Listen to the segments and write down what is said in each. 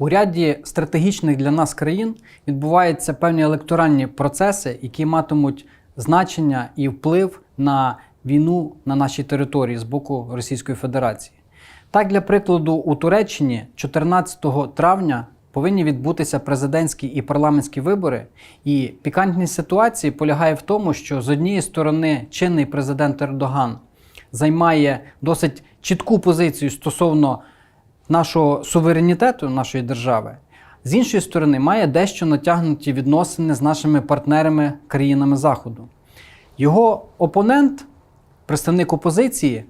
У ряді стратегічних для нас країн відбуваються певні електоральні процеси, які матимуть значення і вплив на війну на нашій території з боку Російської Федерації. Так, для прикладу, у Туреччині 14 травня повинні відбутися президентські і парламентські вибори. І пікантність ситуації полягає в тому, що з однієї сторони чинний президент Ердоган займає досить чітку позицію стосовно нашого суверенітету нашої держави, з іншої сторони, має дещо натягнуті відносини з нашими партнерами країнами Заходу. Його опонент, представник опозиції,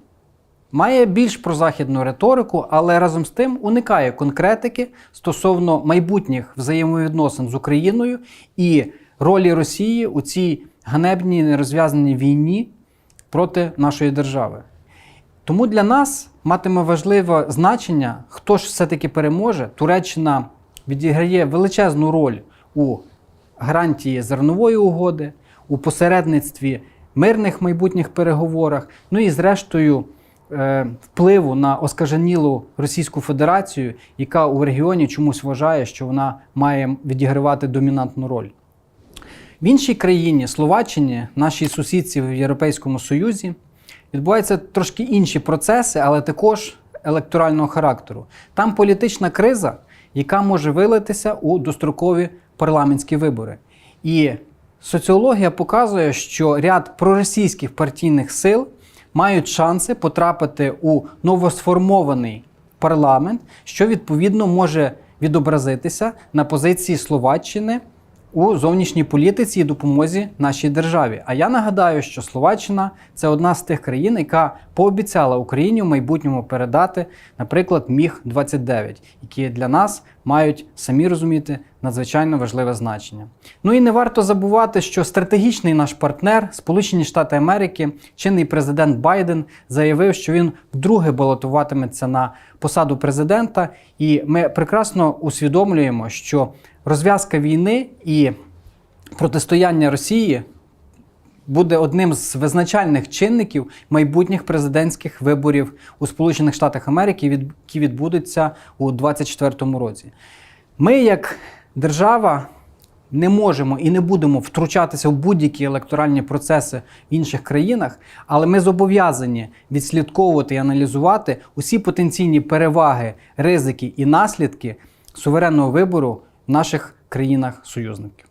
має більш прозахідну риторику, але разом з тим уникає конкретики стосовно майбутніх взаємовідносин з Україною і ролі Росії у цій ганебній нерозв'язаній війні проти нашої держави. Тому для нас матиме важливе значення, хто ж все-таки переможе. Туреччина відіграє величезну роль у гарантії зернової угоди, у посередництві мирних майбутніх переговорах, ну і зрештою е, впливу на оскаженілу Російську Федерацію, яка у регіоні чомусь вважає, що вона має відігравати домінантну роль. В іншій країні, Словаччині, нашій сусідці в Європейському Союзі, відбуваються трошки інші процеси, але також електорального характеру. Там політична криза, яка може вилитися у дострокові парламентські вибори. І соціологія показує, що ряд проросійських партійних сил мають шанси потрапити у новосформований парламент, що відповідно може відобразитися на позиції Словаччини у зовнішній політиці і допомозі нашій державі. А я нагадаю, що Словаччина це одна з тих країн, яка пообіцяла Україні в майбутньому передати, наприклад, Міг 29 які для нас мають самі розуміти надзвичайно важливе значення. Ну і не варто забувати, що стратегічний наш партнер, Сполучені Штати Америки, чинний президент Байден, заявив, що він вдруге балотуватиметься на посаду президента, і ми прекрасно усвідомлюємо, що розв'язка війни і протистояння Росії буде одним з визначальних чинників майбутніх президентських виборів у Сполучених Штатах Америки, які відбудуться у 2024 році. Ми, як держава, не можемо і не будемо втручатися в будь-які електоральні процеси в інших країнах, але ми зобов'язані відслідковувати і аналізувати усі потенційні переваги, ризики і наслідки суверенного вибору наших країнах-союзників.